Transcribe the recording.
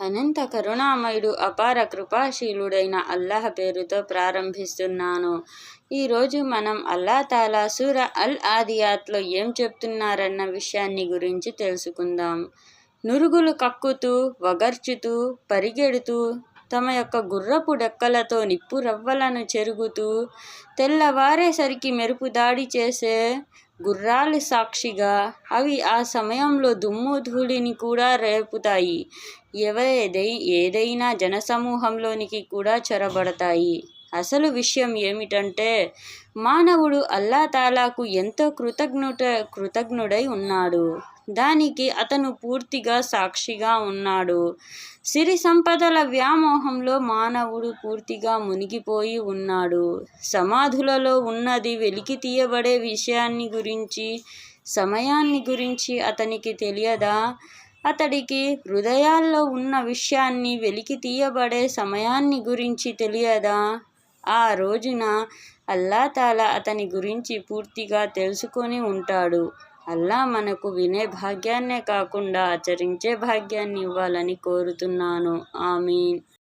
అనంత కరుణామయుడు అపార కృపాశీలుడైన అల్లాహ్ పేరుతో ప్రారంభిస్తున్నాను. ఈరోజు మనం అల్లా తాలా సూర అల్ ఆదియాత్లో ఏం చెప్తున్నారన్న విషయాన్ని గురించి తెలుసుకుందాం. నురుగులు కక్కుతూ వగర్చుతూ పరిగెడుతూ తమ యొక్క గుర్రపు డెక్కలతో నిప్పు రవ్వలను చెరుగుతూ తెల్లవారేసరికి మెరుపు దాడి చేసే గుర్రాలు సాక్షిగా అవి ఆ సమయంలో దుమ్ము ధూళిని కూడా రేపుతాయి. ఎవరేదై ఏదైనా జనసమూహంలోనికి కూడా చొరబడతాయి. అసలు విషయం ఏమిటంటే మానవుడు అల్లా తాలాకు ఎంతో కృతజ్ఞుట కృతజ్ఞుడై ఉన్నాడు. దానికి అతను పూర్తిగా సాక్షిగా ఉన్నాడు. సిరి సంపదల వ్యామోహంలో మానవుడు పూర్తిగా మునిగిపోయి ఉన్నాడు. సమాధులలో ఉన్నది వెలికి తీయబడే విషయాన్ని గురించి సమయాన్ని గురించి అతనికి తెలియదా? అతడికి హృదయాల్లో ఉన్న విషయాన్ని వెలికి తీయబడే సమయాన్ని గురించి తెలియదా? ఆ రోజున అల్లా తాలా అతని గురించి పూర్తిగా తెలుసుకొని ఉంటాడు. అల్లా మనకు వినే భాగ్యాన్నే కాకుండా ఆచరించే భాగ్యాన్ని ఇవ్వాలని కోరుతున్నాను. ఆమీన్.